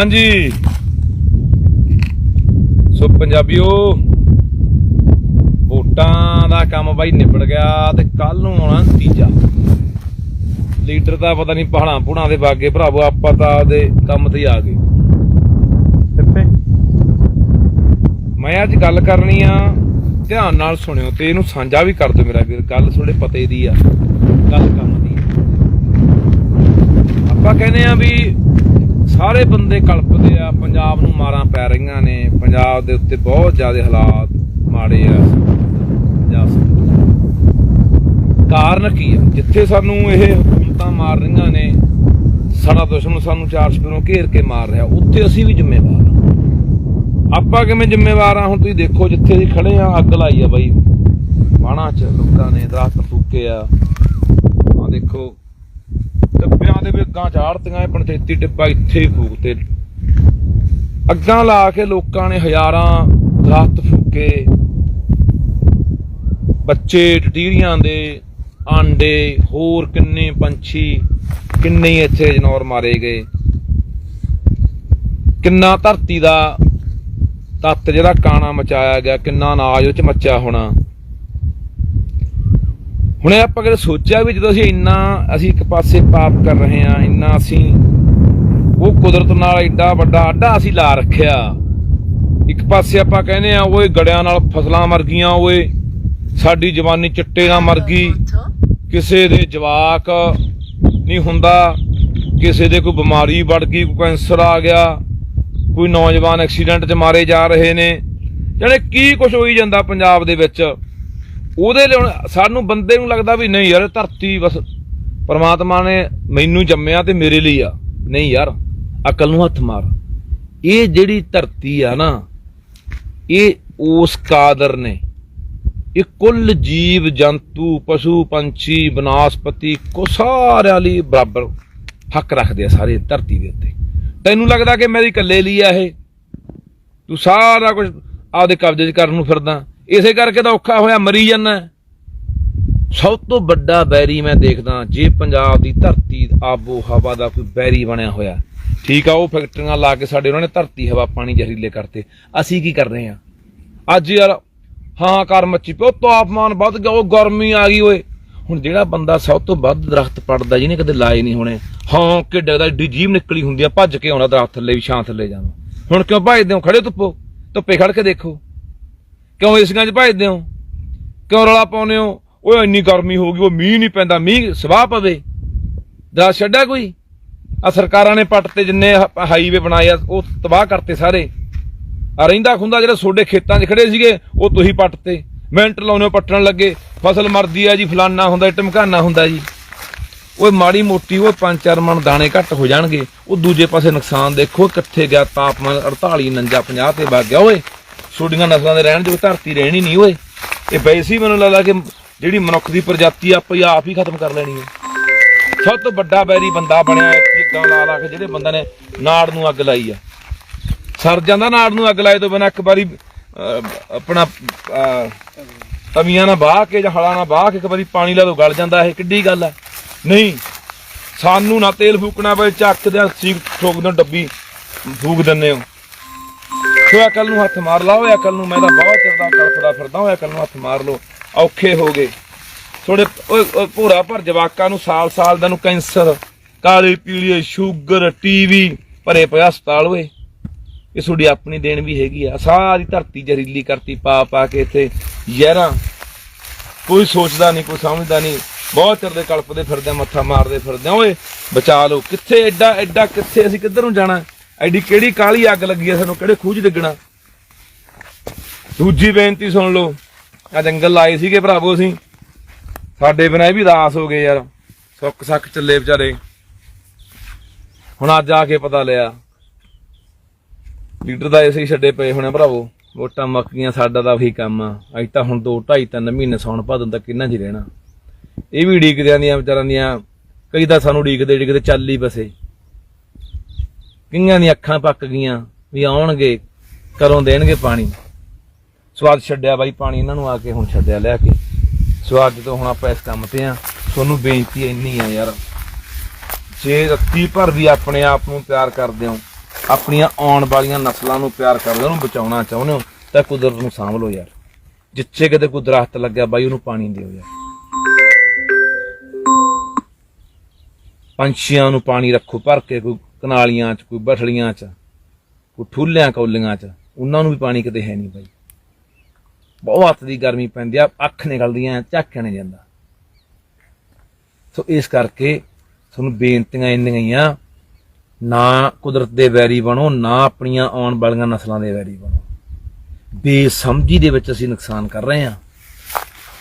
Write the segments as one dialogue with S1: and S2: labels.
S1: ਹਾਂਜੀ। ਸੋ ਪੰਜਾਬੀਓ ਵੋਟਾਂ ਦਾ ਕੰਮ ਬਾਈ ਨਿਬੜ ਗਿਆ ਤੇ ਕੱਲ ਨੂੰ ਆਉਣਾ ਤੀਜਾ। ਲੀਡਰ ਦਾ ਪਤਾ ਨਹੀਂ ਪਹਾੜਾਂ ਪੂੜਾਂ ਦੇ ਬਾਗੇ ਭਰਾਵੋ ਆਪਾਂ ਤਾਂ ਆਪਦੇ ਕੰਮ ਤੇ ਆ ਗਏ।
S2: ਕਿੱਥੇ
S1: ਮੈਂ ਅੱਜ ਗੱਲ ਕਰਨੀ ਆ ਧਿਆਨ ਨਾਲ ਸੁਣਿਓ ਤੇ ਇਹਨੂੰ ਸਾਂਝਾ ਵੀ ਕਰ ਦਿਓ ਮੇਰਾ ਵੀਰ ਗੱਲ ਥੋੜੇ ਪਤੇ ਦੀ ਆ ਗੱਲ ਕੰਮ ਦੀ। ਆਪਾਂ ਕਹਿੰਦੇ ਆ ਵੀ ਸਾਰੇ ਬੰਦੇ ਕਲਪਦੇ ਆ, ਪੰਜਾਬ ਨੂੰ ਮਾਰਾਂ ਪੈ ਰਹੀਆਂ ਨੇ। ਪੰਜਾਬ ਦੇ ਉੱਤੇ ਬਹੁਤ ਜ਼ਿਆਦਾ ਹਾਲਾਤ ਮਾੜੇ ਆ। ਪੰਜਾਬ ਕਾਰਨ ਕੀ ਆ? ਜਿੱਥੇ ਸਾਨੂੰ ਇਹ ਹਕੂਮਤਾਂ ਮਾਰ ਰਹੀਆਂ ਨੇ, ਸਾਡਾ ਦੁਸ਼ਮਣ ਸਾਨੂੰ ਚਾਰ ਸਪਰੋਂ ਘੇਰ ਕੇ ਮਾਰ ਰਿਹਾ। ਉੱਥੇ ਅਸੀਂ ਵੀ ਜ਼ਿੰਮੇਵਾਰ ਆ। ਆਪਾਂ ਕਿਵੇਂ ਜ਼ਿੰਮੇਵਾਰ ਆ? ਹੁਣ ਤੁਸੀਂ ਦੇਖੋ ਜਿੱਥੇ ਅਸੀਂ ਖੜੇ ਆ, ਅੱਗ ਲਾਈ ਆ ਬਾਈ। ਬਾਣਾ ਚ ਲੋਕਾਂ ਨੇ ਦਰਖਤ ਫੂਕੇ ਆ। ਆ ਦੇਖੋ ਡੱਬਿਆਂ ਦੇ ਵੀ ਅੱਗਾਂ ਚਾੜਤੀਆਂ ਇਹ ਪੰਚਾਇਤੀ ਡੱਬਾ ਇੱਥੇ ਹੀ ਫੂਕਤੇ ਅੱਗਾਂ ਲਾ ਕੇ ਲੋਕਾਂ ਨੇ ਹਜ਼ਾਰਾਂ ਦਰਖਤ ਫੂਕੇ। ਬੱਚੇ ਟਟੀਰੀਆਂ ਦੇ ਆਂਡੇ, ਹੋਰ ਕਿੰਨੇ ਪੰਛੀ, ਕਿੰਨੇ ਹੀ ਇੱਥੇ ਜਨੌਰ ਮਾਰੇ ਗਏ। ਕਿੰਨਾ ਧਰਤੀ ਦਾ ਤੱਤ ਜਿਹੜਾ ਕਾਣਾ ਮਚਾਇਆ ਗਿਆ, ਕਿੰਨਾ ਅਨਾਜ ਉਹ ਚ ਮੱਚਿਆ ਹੋਣਾ। ਹੁਣ ਆਪਾਂ ਕਦੇ ਸੋਚਿਆ ਵੀ ਜਦੋਂ ਅਸੀਂ ਇੰਨਾ, ਅਸੀਂ ਇੱਕ ਪਾਸੇ ਪਾਪ ਕਰ ਰਹੇ ਹਾਂ, ਇੰਨਾ ਅਸੀਂ ਉਹ ਕੁਦਰਤ ਨਾਲ ਐਡਾ ਵੱਡਾ ਆਡਾ ਅਸੀਂ ਲਾ ਰੱਖਿਆ। ਇੱਕ ਪਾਸੇ ਆਪਾਂ ਕਹਿੰਦੇ ਆ ਓਏ ਗੜਿਆਂ ਨਾਲ ਫਸਲਾਂ ਮਰ ਗਈਆਂ, ਓਏ ਸਾਡੀ ਜਵਾਨੀ ਚਿੱਟੇ ਨਾਲ ਮਰ ਗਈ। ਕਿਸੇ ਦੇ ਜਵਾਕ ਨਹੀਂ ਹੁੰਦਾ, ਕਿਸੇ ਦੇ ਕੋਈ ਬਿਮਾਰੀ ਵੜ ਗਈ, ਕੋਈ ਕੈਂਸਰ ਆ ਗਿਆ, ਕੋਈ ਨੌਜਵਾਨ ਐਕਸੀਡੈਂਟ 'ਚ ਮਾਰੇ ਜਾ ਰਹੇ ਨੇ। ਜਿਹੜੇ ਕੀ ਕੁਝ ਹੋਈ ਜਾਂਦਾ ਪੰਜਾਬ ਦੇ ਵਿੱਚ? ਉਹਦੇ ਲਈ ਹੁਣ ਸਾਨੂੰ ਬੰਦੇ ਨੂੰ ਲੱਗਦਾ ਵੀ ਨਹੀਂ ਯਾਰ, ਧਰਤੀ ਬਸ ਪਰਮਾਤਮਾ ਨੇ ਮੈਨੂੰ ਜੰਮਿਆ ਤੇ ਮੇਰੇ ਲਈ ਆ। ਨਹੀਂ ਯਾਰ, ਅਕਲ ਨੂੰ ਹੱਥ ਮਾਰ। ਇਹ ਜਿਹੜੀ ਧਰਤੀ ਆ ਨਾ, ਇਹ ਉਸ ਕਾਦਰ ਨੇ। ਇਹ ਕੁੱਲ ਜੀਵ, ਜੰਤੂ, ਪਸ਼ੂ, ਪੰਛੀ, ਬਨਾਸਪਤੀ ਕੋ ਸਾਰਿਆਂ ਲਈ ਬਰਾਬਰ ਹੱਕ ਰੱਖਦੇ ਆ ਸਾਰੇ ਧਰਤੀ ਦੇ ਉੱਤੇ। ਤੈਨੂੰ ਲੱਗਦਾ ਕਿ ਮੇਰੀ ਇਕੱਲੇ ਲਈ ਆ ਇਹ? ਤੂੰ ਸਾਰਾ ਕੁਝ ਆਪਦੇ ਕਬਜ਼ੇ 'ਚ ਕਰਨ ਨੂੰ ਫਿਰਦਾ। ਇਸੇ ਕਰਕੇ ਤਾਂ ਔਖਾ ਹੋਇਆ ਮਰੀ ਜਾਂਦਾ ਸਭ ਤੋਂ ਵੱਡਾ ਬੈਰੀ ਮੈਂ ਦੇਖਦਾ, ਜੇ ਪੰਜਾਬ ਦੀ ਧਰਤੀ ਆਬੋ ਹਵਾ ਦਾ ਕੋਈ ਬੈਰੀ ਬਣਿਆ ਹੋਇਆ। ਠੀਕ ਆ, ਉਹ ਫੈਕਟਰੀਆਂ ਲਾ ਕੇ ਸਾਡੇ ਉਹਨਾਂ ਨੇ ਧਰਤੀ, ਹਵਾ, ਪਾਣੀ ਜ਼ਹਿਰੀਲੇ ਕਰਤੇ। ਅਸੀਂ ਕੀ ਕਰ ਰਹੇ ਆ ਅੱਜ ਯਾਰ, ਹਾਂ ਕਰ ਮੱਚੀ ਪਿਓ ਤਾਪਮਾਨ ਵੱਧ ਗਿਆ, ਉਹ ਗਰਮੀ ਆ ਗਈ ਓਏ। ਹੁਣ ਜਿਹੜਾ ਬੰਦਾ ਸਭ ਤੋਂ ਵੱਧ ਦਰਖਤ ਪੜਦਾ, ਜਿਹਨੇ ਕਦੇ ਲਾਏ ਨਹੀਂ ਹੋਣੇ, ਹਾਂ, ਕਿੱਡੇ ਦਾ ਏਡੀ ਜੀਭ ਨਿਕਲੀ ਹੁੰਦੀ ਆ, ਭੱਜ ਕੇ ਆਉਣਾ ਦਰਖਤ ਥੱਲੇ, ਵੀ ਛਾਂ ਥੱਲੇ ਜਾਣਾ। ਹੁਣ ਕਿਉਂ ਭੱਜਦੇ ਹੋ? ਖੜੇ ਧੁੱਪੋ, ਧੁੱਪੇ ਖੜ ਕੇ ਦੇਖੋ। ਕਿਉਂ ਏਸੀਆਂ 'ਚ ਭੱਜਦੇ ਹੋ? ਕਿਉਂ ਰੌਲਾ ਪਾਉਂਦੇ ਹੋ? ਓਏ ਇੰਨੀ ਗਰਮੀ ਹੋ ਗਈ, ਉਹ ਮੀਂਹ ਨਹੀਂ ਪੈਂਦਾ, ਮੀਂਹ ਸਵਾਹ ਪਵੇ। ਦਾ ਛੱਡਾ ਕੋਈ? ਆ ਸਰਕਾਰਾਂ ਨੇ ਪੱਟ ਤੇ ਜਿੰਨੇ ਹਾਈਵੇ ਬਣਾਏ ਆ, ਉਹ ਤਬਾਹ ਕਰਤੇ ਸਾਰੇ। ਆ ਰਹਿੰਦਾ ਖੁੰਦਾ ਜਿਹੜੇ ਤੁਹਾਡੇ ਖੇਤਾਂ 'ਚ ਖੜੇ ਸੀਗੇ, ਉਹ ਤੁਸੀਂ ਪੱਟ ਤੇ। ਮਿੰਟ ਲਾਉਣੇ ਪੱਟਣ ਲੱਗੇ, ਫਸਲ ਮਰਦੀ ਆ ਜੀ, ਫਲਾਨਾ ਹੁੰਦਾ ਟਮਕਾਨਾ ਹੁੰਦਾ ਜੀ। ਓਏ ਮਾੜੀ ਮੋਟੀ ਉਹ ਪੰਜ ਚਾਰ ਮਣ ਦਾਣੇ ਘੱਟ ਹੋ ਜਾਣਗੇ, ਉਹ ਦੂਜੇ ਪਾਸੇ ਨੁਕਸਾਨ ਦੇਖੋ, ਕਿੱਥੇ ਗਿਆ ਤਾਪਮਾਨ 48 49 50 ਤੇ ਵਗ ਗਿਆ, ਓਏ। ਛੋਡੀਆਂ ਨਸਲਾਂ ਦੇ ਰਹਿਣ ਜੋ ਧਰਤੀ ਰਹਿਣੀ ਨਹੀਂ ਓਏ। ਇਹ ਵੈਸੇ ਹੀ ਮੈਨੂੰ ਲੱਗਦਾ ਕਿ ਜਿਹੜੀ ਮਨੁੱਖ ਦੀ ਪ੍ਰਜਾਤੀ ਆਪਾਂ ਹੀ ਆਪ ਹੀ ਖਤਮ ਕਰ ਲੈਣੀ ਹੈ ਸਭ ਤੋਂ ਵੱਡਾ ਬੈਰੀ ਬੰਦਾ ਬਣਿਆ ਇੱਦਾਂ ਲਾ ਲਾ ਕੇ ਜਿਹੜੇ ਬੰਦਾ ਨੇ ਨਾੜ ਨੂੰ ਅੱਗ ਲਾਈ ਆ। ਸਰ ਜਾਂਦਾ ਨਾੜ ਨੂੰ ਅੱਗ ਲਾਏ ਤੋਂ ਬਿਨਾਂ ਇੱਕ ਵਾਰੀ ਆਪਣਾ ਤਵੀਆਂ ਨਾਲ ਬਾਹ ਕੇ ਜਾਂ ਹਲਾਂ ਨਾਲ ਬਾਹ ਕੇ ਇੱਕ ਵਾਰੀ ਪਾਣੀ ਲਾ ਦੋ, ਗਲ ਜਾਂਦਾ ਇਹ ਕਿੱਡੀ ਗੱਲ ਆ। ਨਹੀਂ, ਸਾਨੂੰ ਨਾ ਤੇਲ ਫੂਕਣਾ ਪਏ ਚੱਕ ਦੇ ਸੀਕ ਠੋਕ ਦਿਓ ਡੱਬੀ ਫੂਕ ਦਿੰਨੇ ਹੋ। ਸੋ ਅਕਲ ਨੂੰ ਹੱਥ ਮਾਰ ਲਾਓ ਅਕਲ ਨੂੰ ਮੈਂ ਤਾਂ ਬਹੁਤ ਚਿਰ ਦਾ ਕਲਪਦਾ ਫਿਰਦਾ ਹਾਂ ਅਕਲ ਨੂੰ ਹੱਥ ਮਾਰ ਲਓ। ਔਖੇ ਹੋ ਗਏ। ਥੋੜੇ ਓਏ ਭੋਰਾ ਭਰ ਜਵਾਕਾਂ ਨੂੰ ਸਾਲ ਸਾਲ ਦਾ ਨੂੰ ਕੈਂਸਰ, ਕਾਲੀ ਪੀਲੀ ਸ਼ੂਗਰ, ਟੀਵੀ, ਭਰੇ ਪਿਆ ਹਸਪਤਾਲ ਹੋਏ ਇਹ ਤੁਹਾਡੀ ਆਪਣੀ ਦੇਣ ਵੀ ਹੈਗੀ ਆ। ਸਾਰੀ ਧਰਤੀ ਜ਼ਹਿਰੀਲੀ ਕਰਤੀ ਪਾ ਪਾ ਕੇ ਇੱਥੇ ਜ਼ਹਿਰਾਂ ਕੋਈ ਸੋਚਦਾ ਨਹੀਂ, ਕੋਈ ਸਮਝਦਾ ਨਹੀਂ। ਬਹੁਤ ਚਿਰ ਦੇ ਕਲਪਦੇ ਫਿਰਦੇ ਮੱਥਾ ਮਾਰਦੇ ਫਿਰਦੇ ਆ। ਓਏ, ਬਚਾ ਲਓ। ਕਿੱਥੇ ਐਡਾ ਐਡਾ ਕਿੱਥੇ ਅਸੀਂ ਕਿੱਧਰ ਨੂੰ ਜਾਣਾ? ਐਡੀ ਕਿਹੜੀ ਕਾਲੀ ਅੱਗ ਲੱਗੀ ਆ ਸਾਨੂੰ? ਕਿਹੜੇ ਖੂਜ ਡਿੱਗਣਾ? ਦੂਜੀ ਬੇਨਤੀ ਸੁਣ ਲਓ। ਆ ਜੰਗਲ ਲਾਏ ਸੀਗੇ ਭਰਾਵੋ ਅਸੀਂ। ਸਾਡੇ ਬਿਨਾਂ ਇਹ ਵੀ ਉਦਾਸ ਹੋ ਗਏ ਯਾਰ। ਸੁੱਕ ਸੱਕ ਚੱਲੇ ਵਿਚਾਰੇ। ਹੁਣ ਅੱਜ ਆ ਕੇ ਪਤਾ ਲਿਆ। ਲੀਡਰ ਦਾ ਐਸੇ ਹੀ ਛੱਡੇ ਪਏ ਹੋਣੇ ਭਰਾਵੋ। ਵੋਟਾਂ ਮੁੱਕ ਗਈਆਂ ਸਾਡਾ ਤਾਂ ਉਹੀ ਕੰਮ ਆ। ਅੱਜ ਤਾਂ ਹੁਣ 2 2.5 3 ਮਹੀਨੇ ਸੌਣ ਭਾਦੋਂ ਤੱਕ ਕਿੰਨਾ ਜੀ ਰਹਿਣਾ। ਇਹ ਵੀ ਡੀਕਦਿਆਂ ਦੀਆਂ ਵਿਚਾਰਾਂ ਦੀਆਂ, ਕਈ ਤਾਂ ਸਾਨੂੰ ਡੀਕਦੇ ਡੀਕਦੇ ਚੱਲ ਹੀ ਬਸੇ। ਕਈਆਂ ਦੀਆਂ ਅੱਖਾਂ ਪੱਕ ਗਈਆਂ ਵੀ ਆਉਣਗੇ ਕਰੋਂ ਦੇਣਗੇ ਪਾਣੀ। ਸਵਾਦ ਛੱਡਿਆ ਬਾਈ ਪਾਣੀ, ਇਹਨਾਂ ਨੂੰ ਆ ਕੇ ਹੁਣ ਛੱਡਿਆ ਲਿਆ ਕੇ। ਸਵਾਦ ਜਦੋਂ ਹੁਣ ਆਪਾਂ ਇਸ ਕੰਮ ਤੇ ਆ, ਤੁਹਾਨੂੰ ਬੇਨਤੀ ਇੰਨੀ ਆ ਯਾਰ। ਜੇ ਰੱਤੀ ਭਰ ਵੀ ਆਪਣੇ ਆਪ ਨੂੰ ਪਿਆਰ ਕਰਦੇ ਹੋ, ਆਪਣੀਆਂ ਆਉਣ ਵਾਲੀਆਂ ਨਸਲਾਂ ਨੂੰ ਪਿਆਰ ਕਰਦੇ ਹੋ, ਉਹਨੂੰ ਬਚਾਉਣਾ ਚਾਹੁੰਦੇ ਹੋ, ਤਾਂ ਕੁਦਰਤ ਨੂੰ ਸਾਂਭ ਲਓ ਯਾਰ। ਜਿੱਥੇ ਕਿਤੇ ਕੋਈ ਦਰਖਤ ਲੱਗਿਆ ਬਾਈ, ਉਹਨੂੰ ਪਾਣੀ ਦਿਓ ਯਾਰ। ਪੰਛੀਆਂ ਨੂੰ ਪਾਣੀ ਰੱਖੋ, ਭਰ ਕੇ ਕੋਈ ਕਨਾਲੀਆਂ 'ਚ, ਕੋਈ ਬਠਲੀਆਂ 'ਚ, ਕੋਈ ਠੁੱਲਿਆਂ ਕੌਲੀਆਂ 'ਚ, ਉਹਨਾਂ ਨੂੰ ਵੀ ਪਾਣੀ ਕਿਤੇ ਹੈ ਨਹੀਂ ਬਾਈ। ਬਹੁਤ ਹੱਥ ਦੀ ਗਰਮੀ ਪੈਂਦੀ ਆ, ਅੱਖ ਨਿਕਲਦੀਆਂ ਝਾਕਿਆ ਨਹੀਂ ਜਾਂਦਾ। ਸੋ ਇਸ ਕਰਕੇ ਤੁਹਾਨੂੰ ਬੇਨਤੀਆਂ ਇੰਨੀਆਂ ਹੀ ਆ, ਨਾ ਕੁਦਰਤ ਦੇ ਵੈਰੀ ਬਣੋ, ਨਾ ਆਪਣੀਆਂ ਆਉਣ ਵਾਲੀਆਂ ਨਸਲਾਂ ਦੇ ਵੈਰੀ ਬਣੋ। ਬੇਸਮਝੀ ਦੇ ਵਿੱਚ ਅਸੀਂ ਨੁਕਸਾਨ ਕਰ ਰਹੇ ਹਾਂ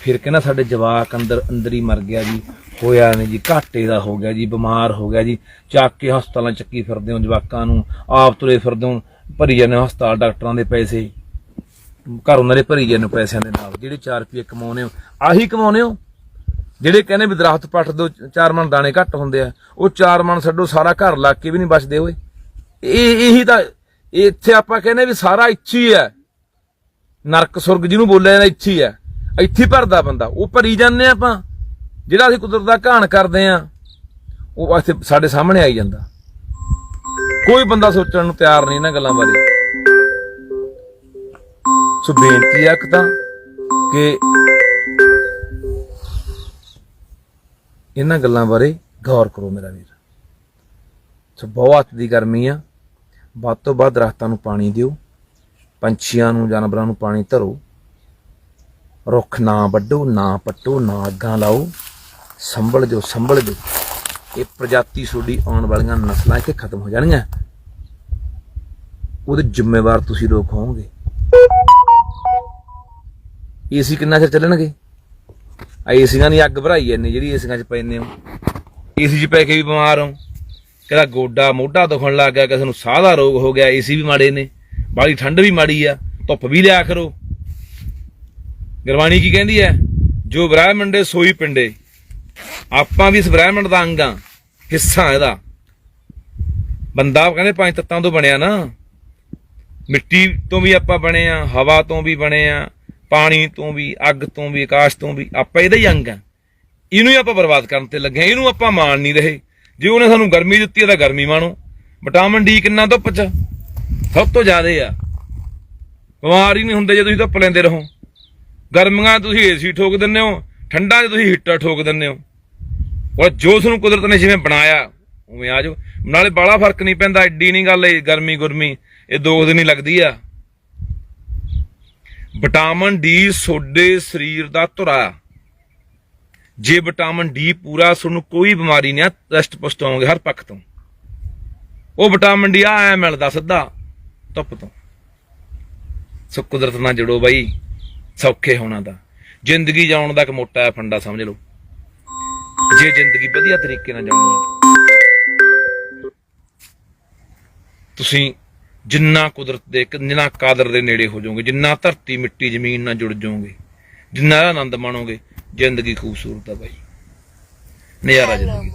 S1: ਫਿਰ ਕਹਿੰਦਾ ਸਾਡੇ ਜਵਾਕ ਅੰਦਰ ਅੰਦਰ ਹੀ ਮਰ ਗਿਆ ਜੀ, ਹੋਇਆ ਨਹੀਂ ਜੀ, ਘਾਟੇ ਦਾ ਹੋ ਗਿਆ ਜੀ, ਬਿਮਾਰ ਹੋ ਗਿਆ ਜੀ, ਚੱਕ ਕੇ ਹਸਪਤਾਲਾਂ ਚੱਕੀ ਫਿਰਦੇ ਹੋ ਜਵਾਕਾਂ ਨੂੰ, ਆਪ ਤੁਰੇ ਫਿਰਦੇ ਹੋ, ਭਰੀ ਜਾਂਦੇ ਹੋ ਹਸਪਤਾਲ ਡਾਕਟਰਾਂ ਦੇ ਪੈਸੇ, ਘਰ ਉਹਨਾਂ ਦੇ ਭਰੀ ਜਾਂਦੇ ਹੋ ਪੈਸਿਆਂ ਦੇ ਨਾਲ, ਜਿਹੜੇ 4 ਰੁਪਏ ਕਮਾਉਨੇ ਹੋ, ਆਹੀ ਕਮਾਉਨੇ ਹੋ? ਜਿਹੜੇ ਕਹਿੰਦੇ ਵੀ ਦਰਖਤ ਪੱਟ ਦੋ, ਚਾਰ ਮਣ ਦਾਣੇ ਘੱਟ ਹੁੰਦੇ ਆ, ਉਹ ਚਾਰ ਮਣ ਛੱਡੋ, ਸਾਰਾ ਘਰ ਲੱਗ ਕੇ ਵੀ ਨਹੀਂ ਬਚਦੇ ਓਏ। ਇਹ, ਇਹੀ ਤਾਂ, ਇੱਥੇ ਆਪਾਂ ਕਹਿੰਦੇ ਵੀ ਸਾਰਾ ਇੱਥੇ ਹੀ। ਹੈ ਨਰਕ ਸੁਰਗ ਜਿਹਨੂੰ ਬੋਲਿਆ ਜਾਂਦਾ ਇੱਥੇ ਹੀ ਹੈ। ਇੱਥੇ ਭਰਦਾ ਬੰਦਾ, ਉਹ ਭਰੀ ਜਾਂਦੇ ਆ ਆਪਾਂ, ਜਿਹੜਾ ਅਸੀਂ ਕੁਦਰਤ ਦਾ ਘਾਣ ਕਰਦੇ ਆ ਉਹ ਇੱਥੇ ਸਾਡੇ ਸਾਹਮਣੇ ਆਈ ਜਾਂਦਾ। ਕੋਈ ਬੰਦਾ ਸੋਚਣ ਨੂੰ ਤਿਆਰ ਨਹੀਂ ਇਹਨਾਂ ਗੱਲਾਂ ਬਾਰੇ। ਸੋ ਬੇਨਤੀ ਆ ਇੱਕ ਤਾਂ ਕਿ ਇਹਨਾਂ ਗੱਲਾਂ ਬਾਰੇ ਗੌਰ ਕਰੋ ਮੇਰਾ ਵੀਰ। ਸੋ ਬਹੁਤ ਦੀ ਗਰਮੀ ਆ। ਵੱਧ ਤੋਂ ਵੱਧ ਦਰਖਤਾਂ ਨੂੰ ਪਾਣੀ ਦਿਓ, ਪੰਛੀਆਂ ਨੂੰ, ਜਾਨਵਰਾਂ ਨੂੰ ਪਾਣੀ ਧਰੋ। ਰੁੱਖ ਨਾ ਵੱਢੋ, ਨਾ ਪੱਟੋ, ਨਾ ਅੱਗਾਂ ਲਾਓ। ਸੰਭਲ ਜੋ ਸੰਭਲ ਜੋ। ਇਹ ਪ੍ਰਜਾਤੀ ਤੁਹਾਡੀ ਆਉਣ ਵਾਲੀਆਂ ਨਸਲਾਂ ਇੱਥੇ ਖਤਮ ਹੋ ਜਾਣਗੀਆਂ। ਉਹਦੇ ਜ਼ਿੰਮੇਵਾਰ ਤੁਸੀਂ ਲੋਕ ਹੋਵੋਗੇ। ਏਸੀ ਕਿੰਨਾ ਚਿਰ ਚੱਲਣਗੇ? ਆ ਏਸੀਆਂ ਦੀ ਅੱਗ ਭਰਾਈ ਜਾਂਦੀ ਜਿਹੜੀ ਏਸੀਆਂ 'ਚ ਪੈਨੇ ਹੋ। ਏਸੀ 'ਚ ਪੈ ਕੇ ਵੀ ਬਿਮਾਰ ਹੋ। ਕਿਹੜਾ ਗੋਡਾ ਮੋਢਾ ਦੁਖਣ ਲੱਗ ਗਿਆ, ਕਿਸੇ ਨੂੰ ਸਾਹ ਦਾ ਰੋਗ ਹੋ ਗਿਆ, ਏਸੀ ਵੀ ਮਾੜੇ ਨੇ। ਬਾਹਲੀ ਠੰਡ ਵੀ ਮਾੜੀ ਆ, ਧੁੱਪ ਵੀ ਲਿਆ ਕਰੋ। ਗੁਰਬਾਣੀ ਕੀ ਕਹਿੰਦੀ ਹੈ? ਜੋ ਬ੍ਰਹਮੰਡੇ ਸੋਈ ਪਿੰਡੇ। ਆਪਾਂ ਵੀ ਇਸ ਬ੍ਰਹਮੰਡ ਦਾ ਅੰਗ ਆ, ਹਿੱਸਾ ਇਹਦਾ। ਬੰਦਾ ਕਹਿੰਦੇ ਪੰਜ ਤੱਤਾਂ ਤੋਂ ਬਣਿਆ ਨਾ। ਮਿੱਟੀ ਤੋਂ ਵੀ ਆਪਾਂ ਬਣੇ ਆ, ਹਵਾ ਤੋਂ ਵੀ ਬਣੇ ਆ, ਪਾਣੀ ਤੋਂ ਵੀ, ਅੱਗ ਤੋਂ ਵੀ, ਆਕਾਸ਼ ਤੋਂ ਵੀ, ਆਪਾਂ ਇਹਦਾ ਹੀ ਅੰਗ ਆ। ਇਹਨੂੰ ਹੀ ਆਪਾਂ ਬਰਬਾਦ ਕਰਨ ਤੇ ਲੱਗੇ ਹਾਂ। ਇਹਨੂੰ ਆਪਾਂ ਮਾਣ ਨਹੀਂ ਰਹੇ। ਜੇ ਉਹਨੇ ਸਾਨੂੰ ਗਰਮੀ ਦਿੱਤੀ ਹੈ ਤਾਂ ਗਰਮੀ ਮਾਣੋ। ਵਿਟਾਮਿਨ ਡੀ ਕਿੰਨਾ ਧੁੱਪ ਚ? ਸਭ ਤੋਂ ਜ਼ਿਆਦਾ ਆ। ਬਿਮਾਰ ਹੀ ਨਹੀਂ ਹੁੰਦੇ ਜੇ ਤੁਸੀਂ ਧੁੱਪ ਲੈਂਦੇ ਰਹੋ। ਗਰਮੀਆਂ 'ਚ ਤੁਸੀਂ ਏਸੀ ਠੋਕ ਦਿੰਦੇ ਹੋ, ਠੰਡਾਂ 'ਚ ਤੁਸੀਂ ਹੀਟਰ ਠੋਕ ਦਿੰਦੇ ਹੋ। ਉਹ ਜੋ ਤੁਹਾਨੂੰ ਕੁਦਰਤ ਨੇ ਜਿਵੇਂ ਬਣਾਇਆ, ਉਵੇਂ ਆ ਜਾਓ। ਨਾਲੇ ਬਾਲਾ ਫ਼ਰਕ ਨਹੀਂ ਪੈਂਦਾ, ਐਡੀ ਨਹੀਂ ਗੱਲ ਇਹ ਗਰਮੀ ਗੁਰਮੀ, ਇਹ ਦੋ ਦਿਨ ਹੀ ਲੱਗਦੀ ਆ। ਵਿਟਾਮਿਨ ਡੀ ਸੋਡੇ ਸਰੀਰ ਦਾ ਧੁਰਾ। ਜੇ ਵਿਟਾਮਿਨ ਡੀ ਪੂਰਾ, ਤੁਹਾਨੂੰ ਕੋਈ ਬਿਮਾਰੀ ਨਹੀਂ ਆ, ਰੈਸਟ ਪੁਸ਼ਟ ਹੋਵੋਗੇ ਹਰ ਪੱਖ ਤੋਂ। ਉਹ ਵਿਟਾਮਿਨ ਡੀ ਆ, ਐ ਮਿਲਦਾ ਸਿੱਧਾ, ਧੁੱਪ ਤੋਂ। ਸੋ ਕੁਦਰਤ ਨਾਲ ਜੁੜੋ ਬਾਈ। ਸੌਖੇ ਹੋਣਾ ਦਾ ਜ਼ਿੰਦਗੀ ਜਾਉਣ ਦਾ ਇੱਕ ਮੋਟਾ ਜਿਹਾ ਫੰਡਾ ਸਮਝ ਲਓ। ਜੇ ਜ਼ਿੰਦਗੀ ਵਧੀਆ ਤਰੀਕੇ ਨਾਲ ਜਾਣੀ ਹੈ ਤੁਸੀਂ ਜਿੰਨਾ ਕੁਦਰਤ ਦੇ ਜਿੰਨਾ ਕਾਦਰ ਦੇ ਨੇੜੇ ਹੋ ਜਾਓਗੇ ਜਿੰਨਾ ਧਰਤੀ ਮਿੱਟੀ ਜ਼ਮੀਨ ਨਾਲ ਜੁੜ ਜਾਓਗੇ ਜਿੰਨਾ ਆਨੰਦ ਮਾਣੋਗੇ ਜ਼ਿੰਦਗੀ ਖੂਬਸੂਰਤ ਆ ਬਾਈ। ਨਜ਼ਾਰਾ ਜ਼ਿੰਦਗੀ।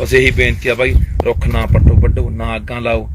S1: ਬਸ ਇਹੀ ਬੇਨਤੀ ਆ ਬਾਈ ਰੁੱਖ ਨਾ ਪੱਟੋ ਵੱਢੋ ਨਾ ਅੱਗਾਂ ਲਾਓ